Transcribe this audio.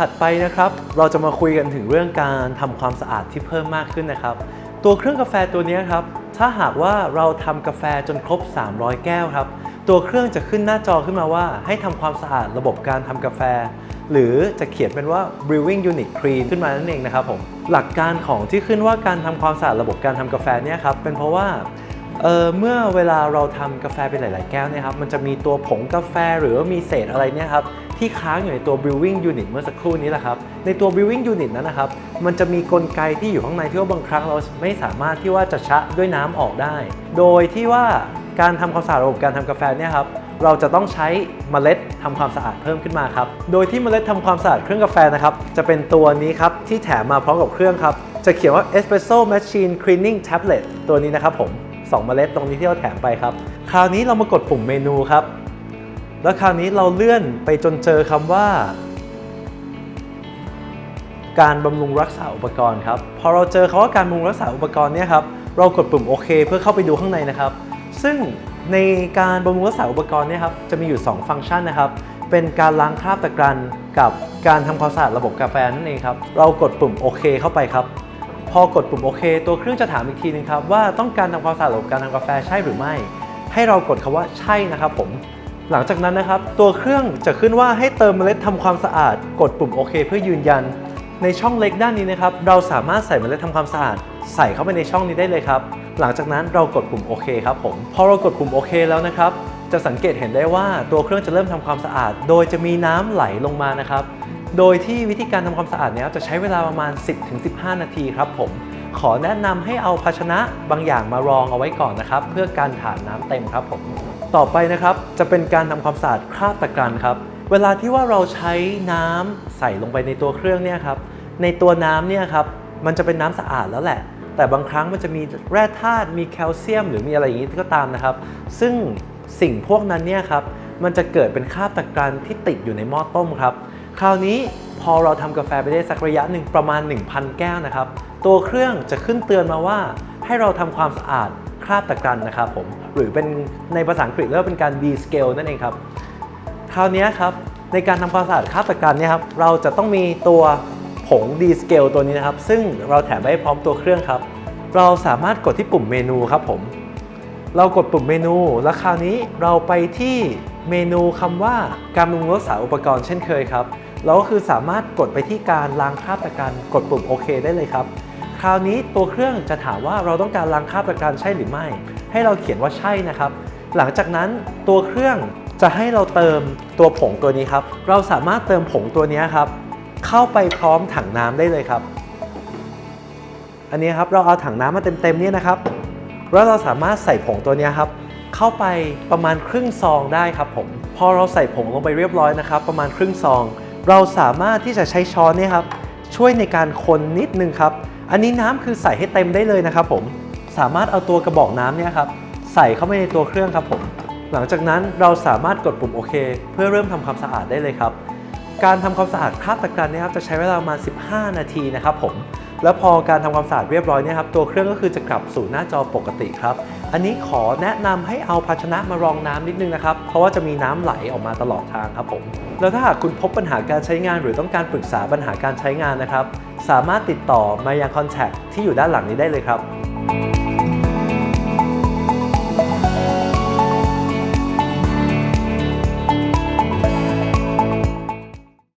ถัดไปนะครับ เราจะมาคุยกันถึงเรื่องการทำความสะอาดที่เพิ่มมากขึ้นนะครับ ตัวเครื่องกาแฟตัวนี้ครับ ถ้าหากว่าเราทำกาแฟจนครบ 300 แก้วครับ ตัวเครื่องจะขึ้นหน้าจอขึ้นมาว่า ให้ทำความสะอาดระบบการทำกาแฟ หรือจะเขียนเป็นว่า brewing unit clean ขึ้นมานั่นเองนะครับผม หลักการของที่ขึ้นว่าการทำความสะอาดระบบการทำกาแฟเนี่ยครับ เป็นเพราะว่า เเมื่อเวลาเราทำกาแฟเป็นหลาย ๆ แก้วเนี่ยครับมันจะมีตัวผงกาแฟหรือว่ามีเศษอะไรเนี่ยครับที่ค้างอยู่ในตัว brewing unit เมื่อสักครู่นี้แหละครับในตัว brewing unit นั้นนะครับมันจะมีกลไกที่อยู่ข้างในที่ว่าบางครั้งเราไม่สามารถที่ว่าจะชะด้วยน้ำออกได้ โดยที่ว่าการทำความสะอาดระบบการทำกาแฟเนี่ยครับเราจะต้องใช้เมล็ดทำความสะอาดเพิ่มขึ้นมาครับ โดยที่เมล็ดทำความสะอาดเครื่องกาแฟนะครับ จะเป็นตัวนี้ครับ ที่แถมมาพร้อมกับเครื่องครับ จะเขียนว่า Espresso Machine Cleaning Tablet ตัวนี้นะครับผม 2 เมล็ดตรงนี้ที่เราแถมไปครับ คราวนี้เรามากดปุ่มเมนูครับ แล้วคราวนี้เราเลื่อนไปจนเจอคำว่า การบำรุงรักษาอุปกรณ์ครับ พอเราเจอคาว่าการบำรุงรักษาอุปกรณ์เนี่ยครับ เรากดปุ่มโอเค เพื่อเข้าไปดูข้างในนะครับ ซึ่งในการบำรุงรักษาอุปกรณ์เนี่ยครับ จะมีอยู่ 2 ฟังก์ชันนะครับ เป็นการล้างคราบตะกรันกับการทำความสะอาดระบบกาแฟนั่นเองครับ เรากดปุ่มโอเคเข้าไปครับ พอกดปุ่มโอเค ตัวเครื่องจะถามอีกทีนึงครับว่าต้องการทำความสะอาดระบบการทำกาแฟใช่หรือไม่ ให้เรากดคำว่าใช่นะครับผม หลังจากนั้นนะครับตัวเครื่องจะขึ้นว่าให้เติมเมล็ดทำความสะอาด กดปุ่มโอเค เพื่อยืนยัน ในช่องเล็กด้านนี้นะครับเราสามารถใส่เมล็ดทำความสะอาด ใส่เข้าไปในช่องนี้ได้เลยครับหลังจากนั้นเรากดปุ่มโอเคครับผมพอเรากดปุ่มโอเคแล้วนะครับจะสังเกตเห็นได้ว่าตัวเครื่องจะเริ่มทำความสะอาด โดยจะมีน้ำไหลลงมานะครับ โดยที่วิธีการทำความสะอาดเนี้ยจะใช้เวลาประมาณ 10-15 นาทีครับผมขอแนะนำให้เอาภาชนะบางอย่างมารองเอาไว้ก่อนนะครับ เพื่อการถ่านน้ำเต็มครับผมต่อไปนะครับจะเป็นการทำความสะอาดคราบตะกรันครับ เวลาที่ว่าเราใช้น้ำใส่ลงไปในตัวเครื่องเนี่ยครับในตัวน้ำเนี่ยครับมันจะเป็นน้ำสะอาดแล้วแหละแต่บางครั้งมันจะมีแร่ธาตุมีแคลเซียม หรือมีอะไรอย่างนี้ก็ตามนะครับ ซึ่งสิ่งพวกนั้นเนี่ยครับมันจะเกิดเป็นคราบตะกรันที่ติดอยู่ในหม้อต้มครับ คราวนี้พอเราทำกาแฟไปได้สักระยะหนึ่งประมาณ 1,000 แก้วนะครับ ตัวเครื่องจะขึ้นเตือนมาว่า ให้เราทำความสะอาดคราบตะกรันนะครับผมหรือเป็นในภาษาอังกฤษเรียกว่าเป็นการ descale นั่นเองครับ คราวนี้ครับในการทำความสะอาดคราบตะกรันเนี่ยครับเราจะต้องมีตัวผง descale ตัวนี้นะครับ ซึ่งเราแถมไว้พร้อมตัวเครื่องครับ เราสามารถกดที่ปุ่มเมนูครับผมเรากดปุ่มเมนูแล้วคราวนี้เราไปที่ เมนูคำว่าการบำรุงรักษาอุปกรณ์เช่นเคยครับเราก็คือสามารถกดไปที่การล้างคราบตะกันกดปุ่มโอเคได้เลยครับ คราวนี้ตัวเครื่องจะถามว่าเราต้องการล้างคราบตะกันใช่หรือไม่ ให้เราเขียนว่าใช่นะครับ หลังจากนั้นตัวเครื่องจะให้เราเติมตัวผงตัวนี้ครับ เราสามารถเติมผงตัวนี้ครับ เข้าไปพร้อมถังน้ำได้เลยครับ อันนี้ครับเราเอาถังน้ำมาเต็มๆเนี่ยนะครับแล้วเราสามารถใส่ผงตัวนี้ครับ เข้าไปประมาณครึ่งซองได้ครับผม พอเราใส่ผงลงไปเรียบร้อยนะครับ ประมาณครึ่งซอง เราสามารถที่จะใช้ช้อนเนี่ยครับช่วยในการคนนิดนึงครับ อันนี้น้ำคือใส่ให้เต็มได้เลยนะครับผมสามารถเอาตัวกระบอกน้ำเนี่ยครับใส่เข้าไปในตัวเครื่องครับผมหลังจากนั้นเราสามารถกดปุ่มโอเค เพื่อเริ่มทำความสะอาดได้เลยครับ การทำความสะอาดคราบตะกรันเนี่ยครับจะใช้เวลาประมาณ 15 นาทีนะครับผม แล้วพอการทำความสะอาดเรียบร้อยเนี่ยครับตัวเครื่องก็คือจะกลับสู่หน้าจอปกติครับ อันนี้ขอแนะนำให้เอาภาชนะมารองน้ำนิดนึงนะครับ เพราะว่าจะมีน้ำไหลออกมาตลอดทางครับผม แล้วถ้าหากคุณพบปัญหาการใช้งานหรือต้องการปรึกษาปัญหาการใช้งานนะครับ สามารถติดต่อมายังคอนแทคที่อยู่ด้านหลังนี้ได้เลยครับ